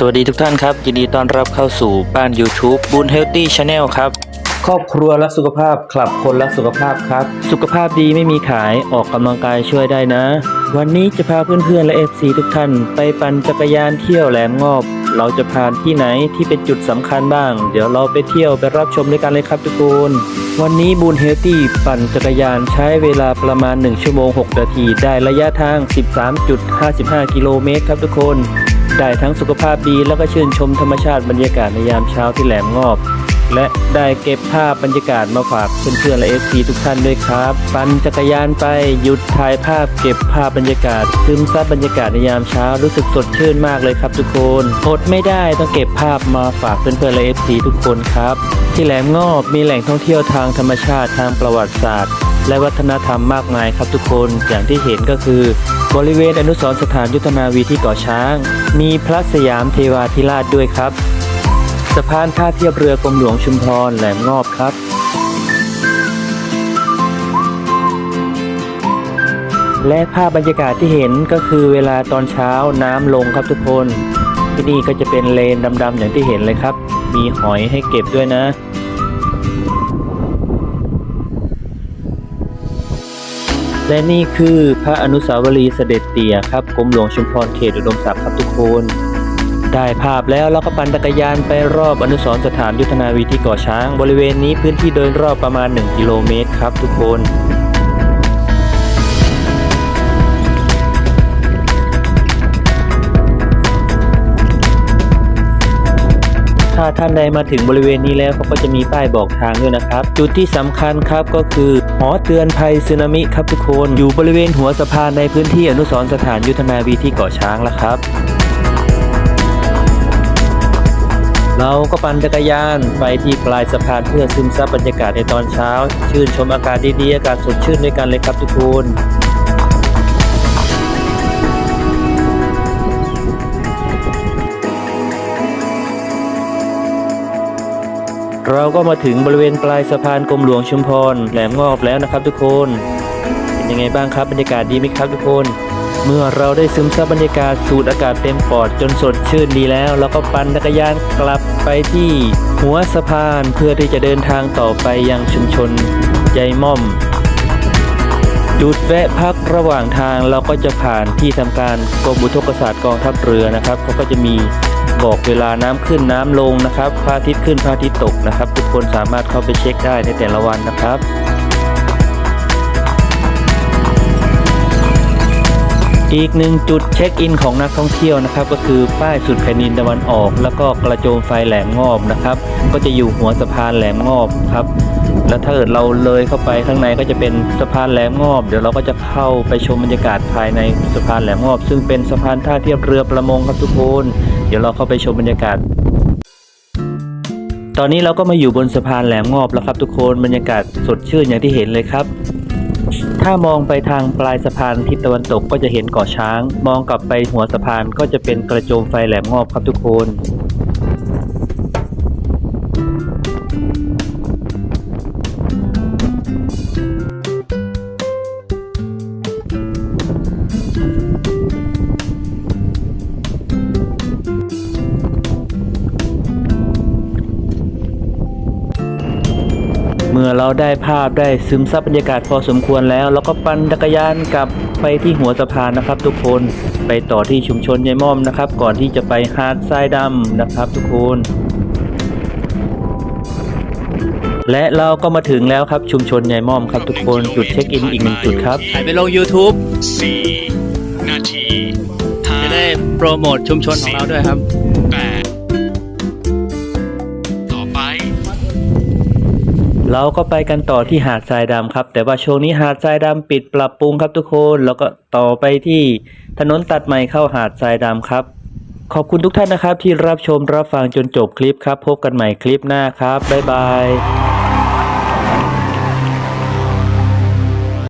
สวัสดีทุกท่านครับ ยินดีต้อนรับเข้าสู่บ้าน YouTube บุญ Healthy Channel ครับ ครอบครัวรักสุขภาพคลับคนรักสุขภาพครับ สุขภาพดีไม่มีขายออกกำลังกายช่วยได้นะ วันนี้จะพาเพื่อนๆ และ FC ทุกท่าน ไปปั่นจักรยานเที่ยวแหลมงอบ เราจะผ่านที่ไหนที่เป็นจุดสำคัญบ้าง เดี๋ยวเราไปเที่ยวไปรับชมด้วยกันเลยครับทุกคนวันนี้บูนเฮลตี้ปั่นจักรยานใช้เวลาประมาณ 1 ชั่วโมง 6 นาที ได้ระยะทาง 13.55 กิโลเมตรครับทุกคน ได้ทั้งสุขภาพดีแล้วก็ชื่นชมธรรมชาติบรรยากาศในยามเช้าที่แหลมงอบ และได้เก็บภาพบรรยากาศมาฝากเพื่อนๆและเอฟซีทุกท่านด้วยครับ ปั่นจักรยานไปหยุดถ่ายภาพเก็บภาพบรรยากาศ ซึมซับบรรยากาศในยามเช้ารู้สึกสดชื่นมากเลยครับทุกคนอดไม่ได้ต้องเก็บภาพมาฝากเพื่อนๆและเอฟซีทุกคนครับ ที่แหลมงอบมีแหล่งท่องเที่ยวทางธรรมชาติทางประวัติศาสตร์ และวัฒนธรรมมากมายครับทุกคนอย่างที่เห็นก็คือ บริเวณอนุสรสถานยุทธนาวีที่เกาะช้าง มีพระสยามเทวาธิราชด้วยครับสะพานท่าเทียบเรือกรมหลวงชุมพรแหลมงอบครับและภาพบรรยากาศที่เห็นก็คือเวลาตอนเช้าน้ำลงครับทุกคน ที่นี่ก็จะเป็นเลนดำๆอย่างที่เห็นเลยครับ มีหอยให้เก็บด้วยนะ และนี่คือพระอนุสาวรีย์เสด็จเตี่ยครับกรมหลวงชุมพรเขตอุดมศักดิ์ครับทุกคนได้ภาพแล้วเราก็ปั่นจักรยานไปรอบอนุสรสถานยุทธนาวีที่เกาะช้าง บริเวณนี้พื้นที่โดยรอบประมาณ 1 กิโลเมตรครับทุกคนถ้าท่านใดมาถึงบริเวณนี้แล้วเขาก็จะมีป้ายบอกทางด้วยนะครับ จุดที่สำคัญครับก็คือ หอเตือนภัยสึนามิครับทุกคน อยู่บริเวณหัวสะพานในพื้นที่อนุสรสถานยุทธนาวีที่เกาะช้างแล้วครับ เราก็ปั่นจักรยานไปที่ปลายสะพานเพื่อซึมซับบรรยากาศในตอนเช้า ชื่นชมอากาศดีๆอากาศสดชื่นด้วยกันเลยครับทุกคน เราก็มาถึงบริเวณปลายสะพานกรมหลวงชุมพรแหลมงอบแล้วนะครับทุกคนเป็นยังไงบ้างครับบรรยากาศดีไหมครับทุกคน เมื่อเราได้ซึมซับบรรยากาศสูดอากาศเต็มปอดจนสดชื่นดีแล้ว เราก็ปั่นจักรยานกลับไปที่หัวสะพานเพื่อที่จะเดินทางต่อไปยังชุมชนยายม่อม จุดแวะพักระหว่างทางเราก็จะผ่านที่ทำการกรมอุทกศาสตร์กองทัพเรือนะครับเขาก็จะมีบอกเวลาน้ำขึ้นน้ำลงนะครับพระอาทิตย์ขึ้นพระอาทิตย์ตกนะครับ ทุกคนสามารถเข้าไปเช็คได้ในแต่ละวันนะครับอีกหนึ่งจุดเช็คอินของนักท่องเที่ยวนะครับ ก็คือป้ายสุดแผ่นดินตะวันออก แล้วก็กระโจมไฟแหลมงอบนะครับ ก็จะอยู่หัวสะพานแหลมงอบครับ แล้วถ้าเกิดเราเลยเข้าไปข้างในก็จะเป็นสะพานแหลมงอบ เดี๋ยวเราก็จะเข้าไปชมบรรยากาศภายในสะพานแหลมงอบ ซึ่งเป็นสะพานท่าเทียบเรือประมงครับทุกคนเดี๋ยวเราเข้าไปชมบรรยากาศ ตอนนี้เราก็มาอยู่บนสะพานแหลมงอบแล้วครับทุกคนบรรยากาศสดชื่นอย่างที่เห็นเลยครับถ้ามองไปทางปลายสะพานทิศตะวันตกก็จะเห็นเกาะช้าง มองกลับไปหัวสะพานก็จะเป็นกระโจมไฟแหลมงอบครับทุกคน มื่อเราได้ภาพได้ซึมซับบรรยากาศพอสมควรแล้วเราก็ปั่นจักรยานกลับไปที่หัวสะพานนะครับ ทุกคนไปต่อที่ชุมชนยายม่อมนะครับ ก่อนที่จะไปหาดทรายดำนะครับ ทุกคนและเราก็มาถึงแล้วครับชุมชนยายม่อมครับทุกคนจุดเช็คอินอีกหนึ่งจุดครับถ่ายไปลง YouTube สี่นาทีห้าจะได้โปรโมทชุมชนของเราด้วยครับ เราก็ไปกันต่อที่หาดทรายดำครับ แต่ว่าช่วงนี้หาดทรายดำปิดปรับปรุงครับทุกคน แล้วก็ต่อไปที่ถนนตัดใหม่เข้าหาดทรายดำครับ ขอบคุณทุกท่านนะครับที่รับชมรับฟังจนจบคลิปครับ พบกันใหม่คลิปหน้าครับ บ๊ายบาย